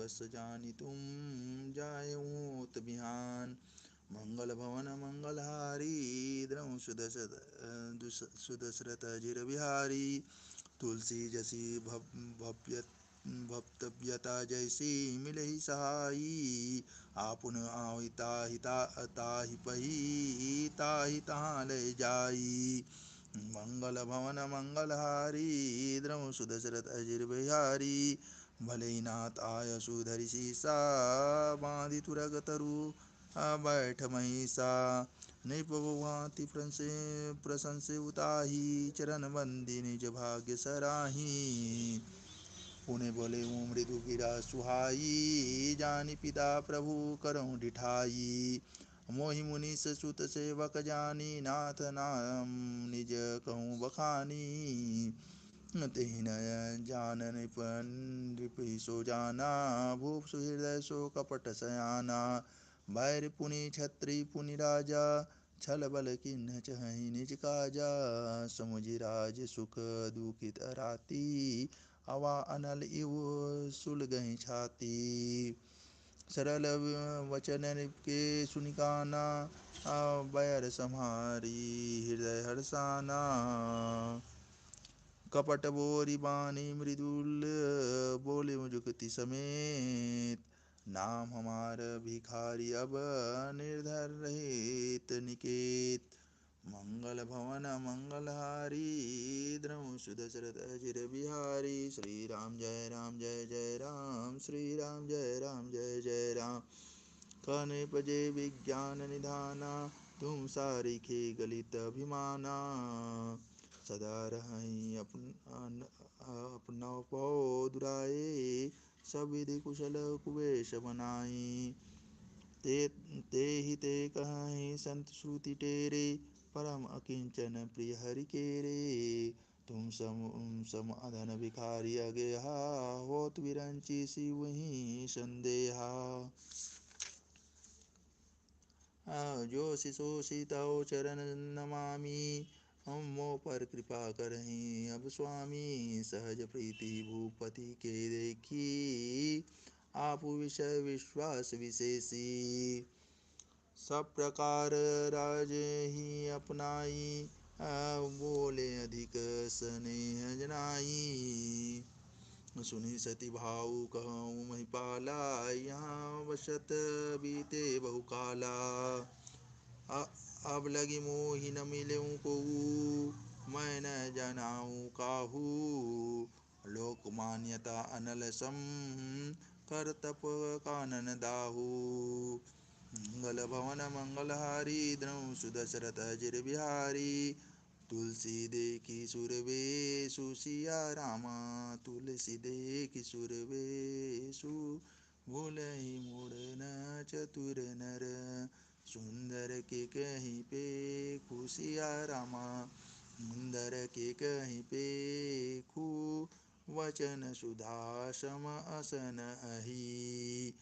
दिवस जानी तुम जायूत बिहान। मंगल भवन मंगलहारी, द्रौ सुदश सुदशरथ जिर बिहारी तुलसी जसी भव्य भक्तव्यता जैसी मिले सहाई आपुन आहिता हिता ताहि पही, ताहि तहाँ ले जाई। मंगल भवन मंगलहारी द्रव सुदशरथ अजिर बिहारी भले नाथ आय सुधरि सीसा बांधि तुरग तरु बैठ महिषा। निपभाति प्रशंसे उताही, चरण बंदी निज भाग्य सराही। पुणे बोले वो मृदु गिरा सुहाई, जानी पिता प्रभु करऊँ डिठाई मोहि मुनिस सुत सेवक जानी, नाथ नाम निज कहूँ बखानी। तेहि न जान नृप सो जाना भूप सुहृदय सो कपट सयाना। भैर पुनि छत्री पुनि राजा, छल बल किन्न चहि निज काजा। समुझिराज सुख दुखित राती हवा अनल इव सुल गही छाती। सरल वचन के सुनिकाना बैर सम्हारी हृदय हर्षाना कपट बोरी बानी मृदुल, बोले मुजुकति समेत। नाम हमार भिखारी अब निर्धर रहित निकेत। मंगल भवन, मंगलहारी द्रव सुदशरथ अजिर बिहारी। श्री राम जय राम, जय जय राम। श्री राम जय राम, जय जय राम। कने पजे विज्ञान निधाना तुम सारी खे गलित अभिमाना। सदा रही, अपन अपना पौ दुराए, सब विधि कुशल कुवेश बनाई। ते ते ही ते कहीं, संत श्रुति टेरे, परम अकिंचन प्रिय हरि के रे। तुम सम सम अधन भिखारी अगेहा, होत विरंची सी वही संदेहा। जो शिशो सीताओ चरण नमामि हम मो पर कृपा करही अब स्वामी सहज प्रीति भूपति के देखी, आप विषय विश्वास विशेषी। सब प्रकार राज ही अपनाई बोले अधिक स्नेह जनाई। सुनी सती भाऊ, कहूँ महिपाला यहाँ वशत बीते बहुकाला। अब लगी मोहि न मिले को मैं न जनाऊँ काहू। लोक मान्यता अनल सम कर तप कानन दाहू। मंगल भवन मंगलहारी, द्रौ सुदशरथ जिर बिहारी। तुलसी दे देखी सुरवे सुसिया रामा। तुलसी दे देखी सुरवे सु। भूलहि न चतुर नर। सुंदर के कहीं पे खुशिया रामा मुंदर के कहीं पे खू वचन सुधा सम असन अही।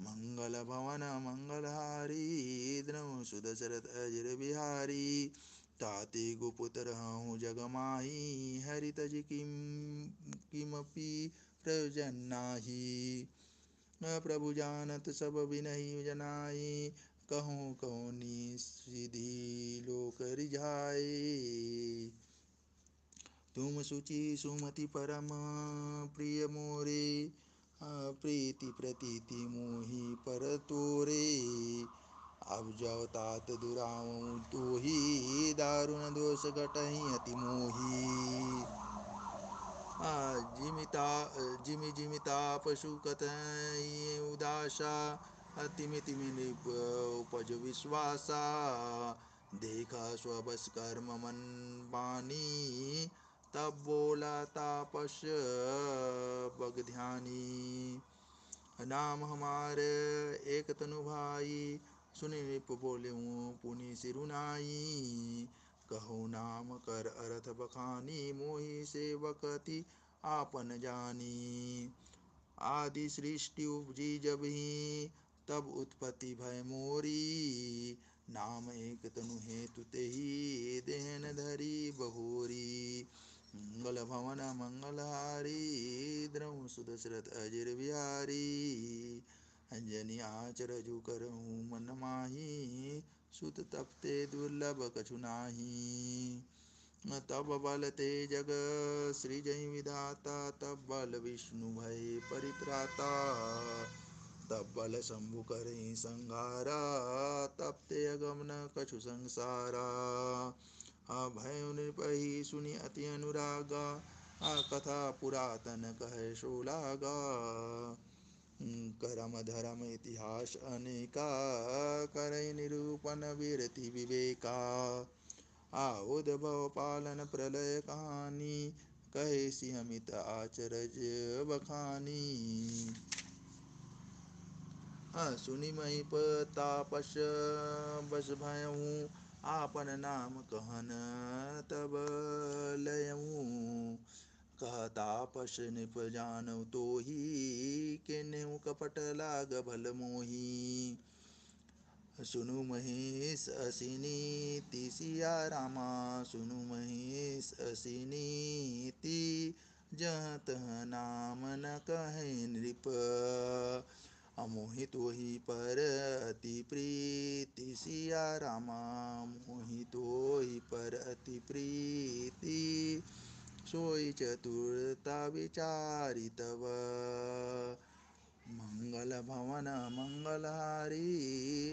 मंगल भवन, मंगलहारी, द्रव सुदशरथ, अजर बिहारी, ताते गुपुत्र, हूँ जगमाही हरित किम, किमपि प्रयोजन नाही। प्रभु जानत सब विनही जनाई कहूँ कौनी सीधी लोक रिझाए। तुम सुचि सुमति परम प्रिय मोरे प्रीति प्रतीति मोहि पर तोरे। अब जाओ तात दुराऊं तो ही दारुण दोष घटही अति मोही। जिमिता, जिमि जिमिता पशु कथई उदासा तिमि तिमि उपज विश्वासा देखा मन बानी तब बोला तापस बग ध्यानी नाम हमारे एक तनु भाई। सुनि निप बोले पुनि सिरुनाई कहो नाम कर अर्थ बखानी। मोहि सेवकति आपन जानी। आदि सृष्टि उपजी जब ही। तब उत्पत्ति भय मोरी। नाम एक तनु हेतु तेहि देहन धरी बहोरी। मंगल भवन मंगलहारी द्रव सुदशरथ अजिर बिहारी। जनि आचरजु करहूँ मन माही, सुत तपते दुर्लभ कछु नाही। तब बल ते जग सृजय विधाता, तब बल विष्णु भय परित्राता। तब शंभु कर संहारा तब ते अगमन कछु संसारा अभय नृपही सुनि अति अनुरागा, आ कथा पुरातन कह शोलागा करम धर्म इतिहास अनेका, कर निरूपण विरति विवेका। आ उद्भव पालन प्रलय कहानी, कहे सियमित आचरज बखानी। सुनि मही तापस बस भयऊ, आपन नाम कहन तब लयऊ। कह तापस निप जानऊ तो ही के नेऊ कपट लाग भल मोही। सुनु महेश असिनी तिसिया रामा, सुनु महेश असिनी ती जह तह नाम न कहे नृप। अमोहित वही पर अति प्रीति सिया रामा मोहित ही पर अति प्रीति सोई चतुरता विचारी तव मंगल भवन मंगलहारी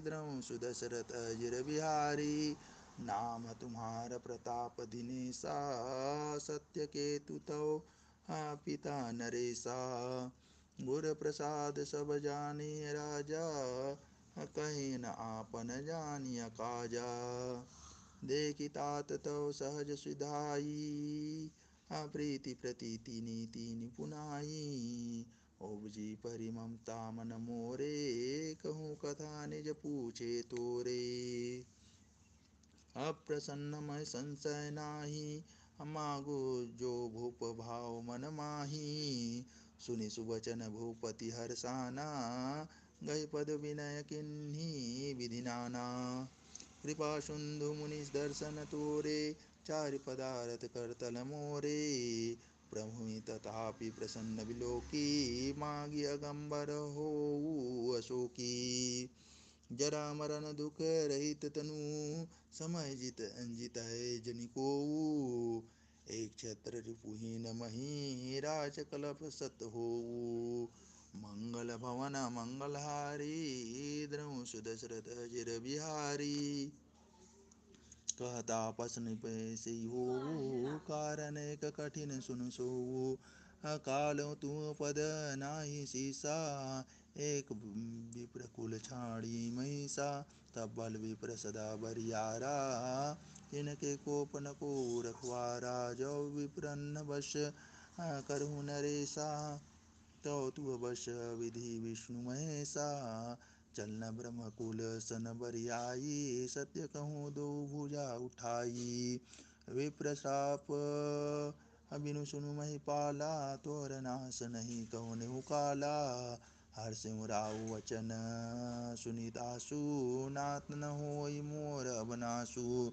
द्रौ सुदशरथ अजिर बिहारी नाम तुम्हार प्रताप दिनेशा सत्य केतु तो पिता नरेशा। गुर प्रसाद सब जानी राजा, कहीं न आपन जानिय काजा। देखी तात तो सहज सुधाई, प्रीति प्रतीति नीति निपुनाई ओबजी परि ममता मन मोरे, कहूँ कथा निज पूछे तोरे। अप्रसन्न मैं संशय नाही, मागो जो भूप भाव मन माही। सुनि सुवचन भूपति हर्षाना गई पद विनय किन्ही विधि नाना कृपा सिंधु मुनि दर्शन तोरे, चारि पदारथ करतल मोरे। प्रभु तथापि प्रसन्न विलोकी, मागी अगंबर हो अशोकी। जरा मरण दुख रहित तनु, समय जित अंजित है जनिको एक छत्र रिपुहीन मही, राज कलप सत हो मंगल भवन मंगलहारी, द्रौ सुदशरथ जिर बिहारी। कहता पसन पैसे हो कारण एक कठिन सुन सो काल तू पद नाही सीसा, एक विप्र कुल छाड़ी महिषा तब बल विप्र सदा बरियारा इनके कोपन को रखवारा जो विप्रन्न वश करहु नरेशा। तो तु वश विधि विष्णु महेशा। चलन ब्रह्म कुल सन बरियाई, सत्य कहूँ दो भुजा उठाई। विप्र श्राप अबिनु सुनु मही पाला तोर नाश नहीं कहु काला हर सिंह राव वचन सुनितासु नाथ न हो मोर अबनासु।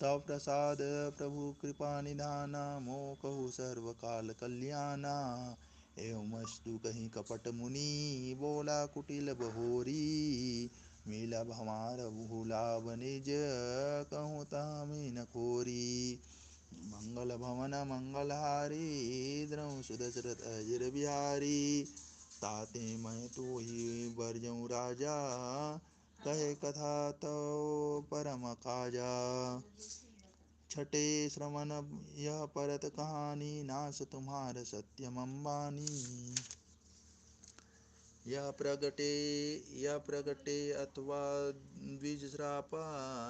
तव प्रसाद प्रभु कृपा निधाना मो कहु सर्व काल कल्याणा। एवं स्तु कहीं कपट मुनि, बोला कुटिल बहोरी। मिला भमार भूला निज, कहूँ तामी न खोरी। मंगल भवन मंगलहारी, द्रौ सुदशरथ अजिर बिहारी। ताते मैं तो ही बरजऊ राजा कहे कथा तो परम काजा। छठे श्रवण, यह परत कहानी, नाश तुम्हार सत्यम अम्बानी यह प्रगटे यह प्रगटे अथवा द्विज श्रापा,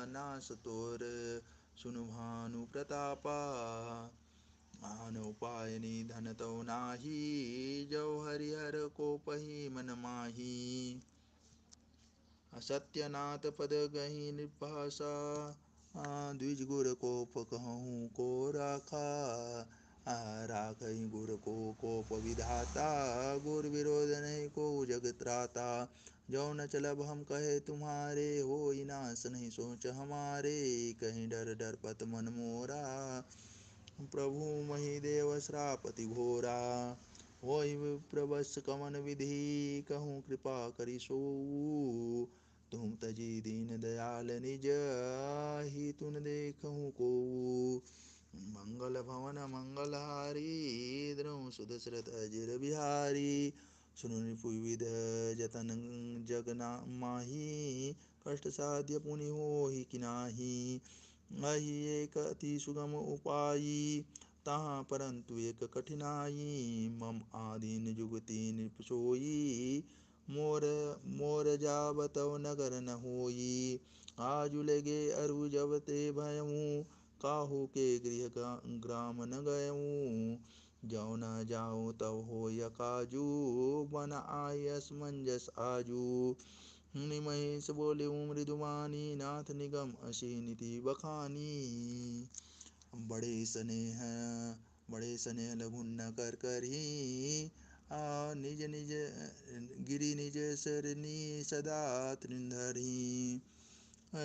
नाश तोर सुनु भानु प्रतापा। आन उपाय निधन तो नाही, जो हरिहर को पही मन माही। सत्यनाथ पद गही निभाषा द्विज गुर को कहूँ को राखा राख गुर को कोप विधाता गुर विरोध नहीं को जग त्राता जो न चलब हम कहे तुम्हारे हो नाश नहीं सोच हमारे, कहीं डर डर पत मन मोरा। प्रभु मही देव श्रापति घोरा हो प्रवश कमन विधि, कहूँ कृपा करी सो। तुम तजी दीन दयाल निज ही तुन देखूँ को मंगल भवन मंगलहारी द्रौ सुदशरथ अजिर बिहारी। सुनु विविध जतन जगना माही, कष्ट साध्य पुनि हो ही किनाही अहि एक अति सुगम उपायी, तहाँ परंतु एक कठिनाई। मम आधीन जुगति निपसोई मोर मोर जाबतव नगर न होई। आज लगे अरु जब ते भयऊँ, काहू के गृह ग्राम न गयऊँ। जाओ न जाओ तब हो यकाजू बन आय असमंजस आजू। महेश बोले मृदुमानी नाथ निगम अशी निधि बखानी। बड़े स्नेह बड़े स्नेह लघुन्न कर कर ही निज निज, गिरि निज सरनी सदा त्रिंधरी।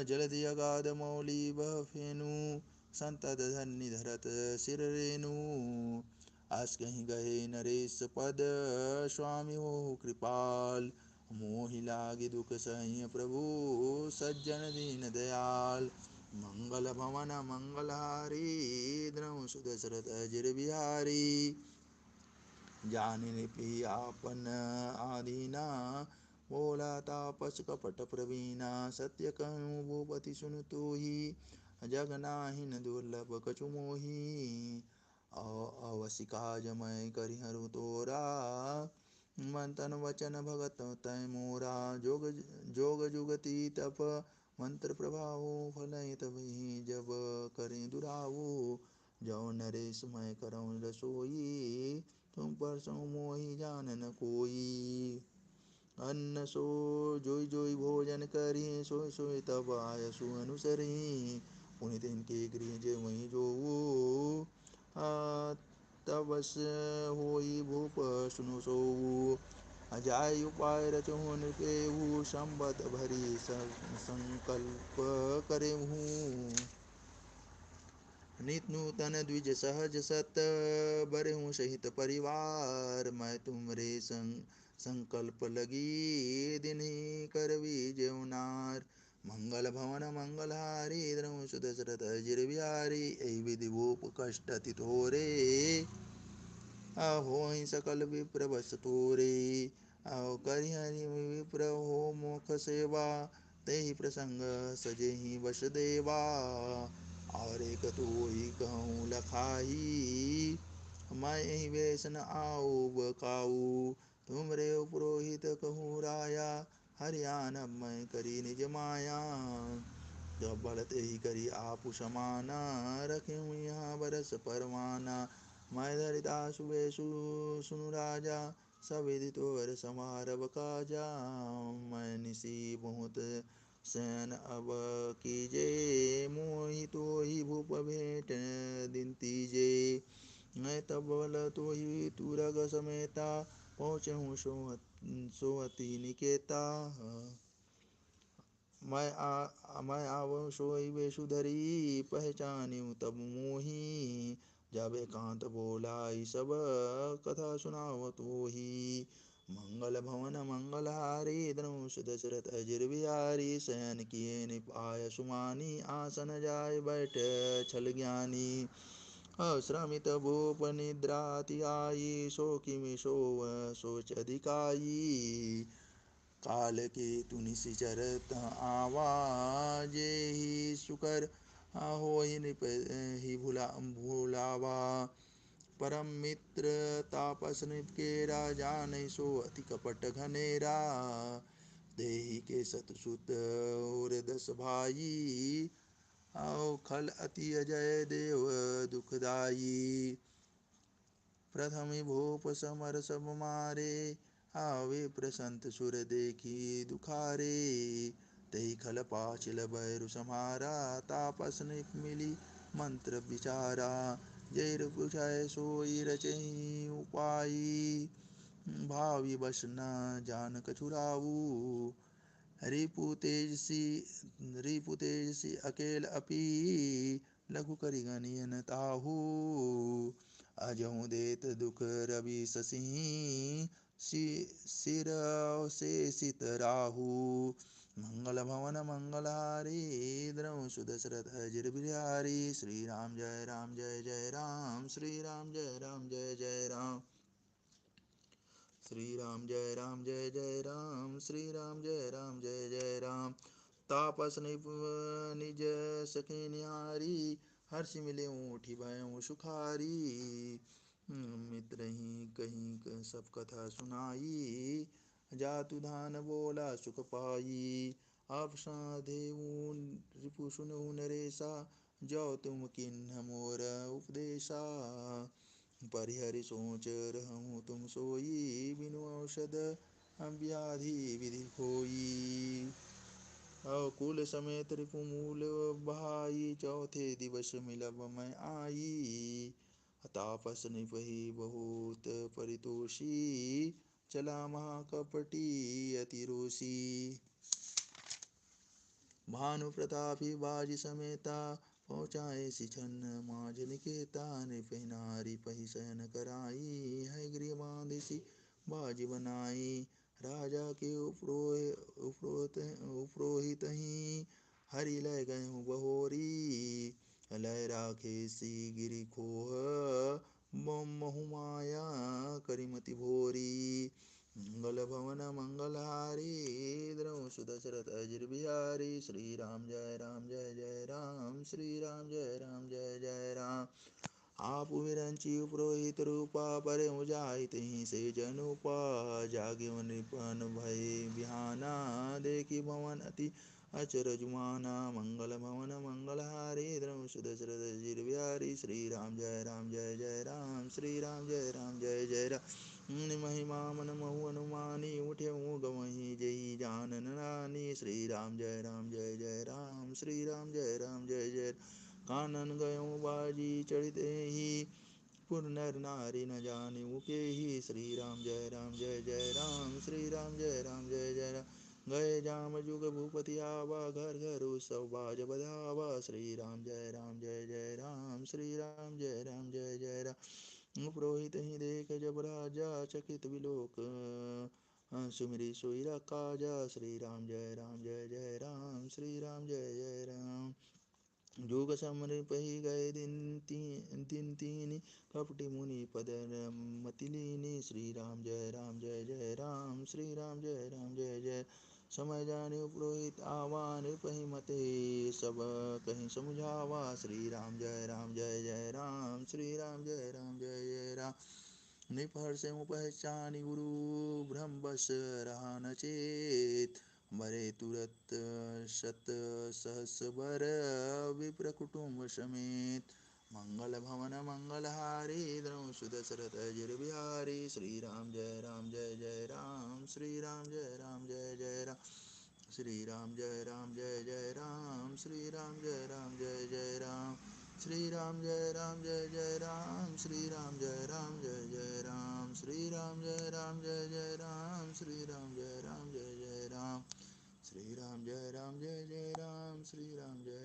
जलधि अगाध मौली बह फेनु, संतत धन्य धरत सिर रेणु आस कहीं गए नरेश पद, स्वामी हो कृपाल। मोहि लागे दुख सही प्रभु, सज्जन दीन दयाल। मंगल भवन मंगलहारी द्रव सुदशरथ अजिर बिहारी। जान पी आपन आदीना बोला तापस कपट प्रवीणा सत्य कहूँ भूपति सुन तो ही जग नाहिन दुर्लभ कछु मोही जमय करिहरु तोरा मंतन वचन भगत तय मोरा जोग जोग जुगति तप मंत्र प्रभाव फल तभी जब करें दुरावो जो नरेश मैं करऊँ रसोई तुम पर सो मोहि जान न कोई। अन्न सो जोई जोई भोजन करी, सोई सोई तब आय सु अनुसरी पुनित इनके गृह जे वहीं जो तबस होई भूप सुनु सो अजाय उपाय रचहु नृपेहु संबत भरी संकल्प करे हूँ नित नूतन द्विज सहज सत बरहूँ सहित परिवार, मैं तुमरे संग संकल्प लगी, दिन करवी जेवनार। मंगल भवन, मंगलहारी द्रव सुदशरथ अजिर बिहारी, ऐ विधि भूप, कष्ट तिथोरे अहो सकल विप्र बस तोरे। अहो करिहरि विप्र, हो मोख सेवा, ते प्रसंग सजे ही वश देवा। और एक तो ही कहूँ, लखाही, मैं ही वेश न आओ बकाऊ। तुम रे पुरोहित कहूँ, राया, हरियाण मैं करी निज माया। जब बलते ही करी आप समाना, रखे यहाँ बरस परवाना। मैं धरिदास वेशु, सुनु राजा सविधि तोर समारभ काजा। मैं निशी बहुत, सैन अब कीजे, मोहि तो ही भूप भेंट दिन तीजे। मैं तब बल तो ही तुरग समेता पहुँचे हूँ सोहती निकेता। मैं आ, मैं आव सोई वेशुधरी पहचान्यू तब मोही। जब एकांत बोलाई सब कथा सुनाव तो ही मंगल भवन मंगलहारी धनुष दशरथ अजिर शयन किए निपाय सुमानी आसन जाय बैठ छल ज्ञानी। अश्रमित भूप निद्राति आई सो किमि सो सोच अधिकाई। काल के तुनि चरत आवाज़ ही सुकर हो ही भूला भूलावा। परम मित्र तापस के राजा नहीं सो अति कपट घनेरा। देही के सतसुत और दस भाई, आओ खल अति अजय देव दुखदाई। प्रथम भोप समर सब मारे, आवे प्रसंत सुर देखी दुखारे। तही खल पाचिल बैरु समारा, तापस निप मिली मंत्र विचारा। जैर बुझाए सोई रचही उपाई भावी बस न जान कछुराऊ रिपु तेजसी रिपु तेजसी अकेल अपी लघु करि गनियन ताहू। अजहूँ देत दुख रवि शशि सिर से सित राहु। मंगल भवन मंगलहारी द्रव सुदशरथ अजिर बिहारी। श्री राम जय राम, जय जय राम। श्री राम जय राम, जय जय राम। श्री राम जय राम, जय जय राम। श्री राम जय राम, जय जय राम। तापस निज सके निहारी हर्ष मिले उठी भय सुखारी। मित्र ही कहीं सब कथा सुनाई। जातु धान बोला सुख पाई आप साधेऊ रिपु सुनहु नरेशा जो तुम किन्ह मोर उपदेशा परिहरि सोच रहूँ तुम सोई, बिनु औषध व्याधि विधि खोई। कुल समेत रिपुमूल बहाई, चौथे दिवस मिलब मैं आई। तापस निपही बहुत परितोषी। चला महाकपटी अतिरोषी भानु प्रतापी बाज समेता पहुँचाए सिछन माज निकेता नृपनारी पही शयन कराई है गृह बांधिसी बाज बनाई। राजा के उपरोहित उपरोहित ही हरि लय गए बहोरी। लय राखे सी गिरी खोह बहुमाया करिमति भोरी मंगल भवन मंगलहारी द्रव सुदशरथ बिहारी श्री राम जय राम जय जय राम श्री राम जय राम जय जय राम। आप विरंची पुरोहित रूपा पर जाइत ही से जनुपा, जागे निपन भय बिहाना, देखी भवन अति अचर जुमाना मंगल भवन मंगलहारी सुदशरथ जिर बिहारी श्री राम जय राम जय जय राम श्री राम जय राम जय जय राम। महिमा मन महु अनुमानी उठे गवही जय जानन नानी श्री राम जय राम जय जय राम श्री राम जय राम जय जय कानन गयो बाजी चढ़ते ही नर नारी न जाने उके ही। श्री राम जय राम जय जय राम श्री राम जय राम जय जय राम। गए जाम जुग भूपति आवा, घर घर उत्सव बाज बधावा श्री राम जय राम, जय जय राम श्री राम जय राम, जय जय राम। पुरोहित ही देख जब राजा चकित विलोक। सुमिरी सोई काजा श्री राम जय राम, जय जय राम श्री राम जय जय राम। जोग समर्पही गए दिन तीन दिन तीन। कपटी मुनि पद मतिलीनी श्री राम जय राम, जय जय राम श्री राम जय राम, जय जय समय जाने पुरोहित आवान पही मते सब। कहीं समझावा श्री राम जय राम, जय जय राम श्री राम जय राम, जय जय राम। निपहर से पहचानी गुरु, ब्रह्म बस रहा न चेत। मरे तुरत शत सहस बर विप्र कुटुंब समेत। मंगल भवन मंगलहारी द्रव सुध शरत जिर श्री राम जय राम जय जय राम श्री राम जय राम जय जय राम श्री राम जय राम जय जय राम श्री राम जय राम जय जय राम श्री राम जय राम जय जय राम श्री राम जय राम जय जय राम श्री राम जय राम जय जय राम श्री राम जय राम जय जय राम श्री राम जय राम जय जय राम श्री राम जय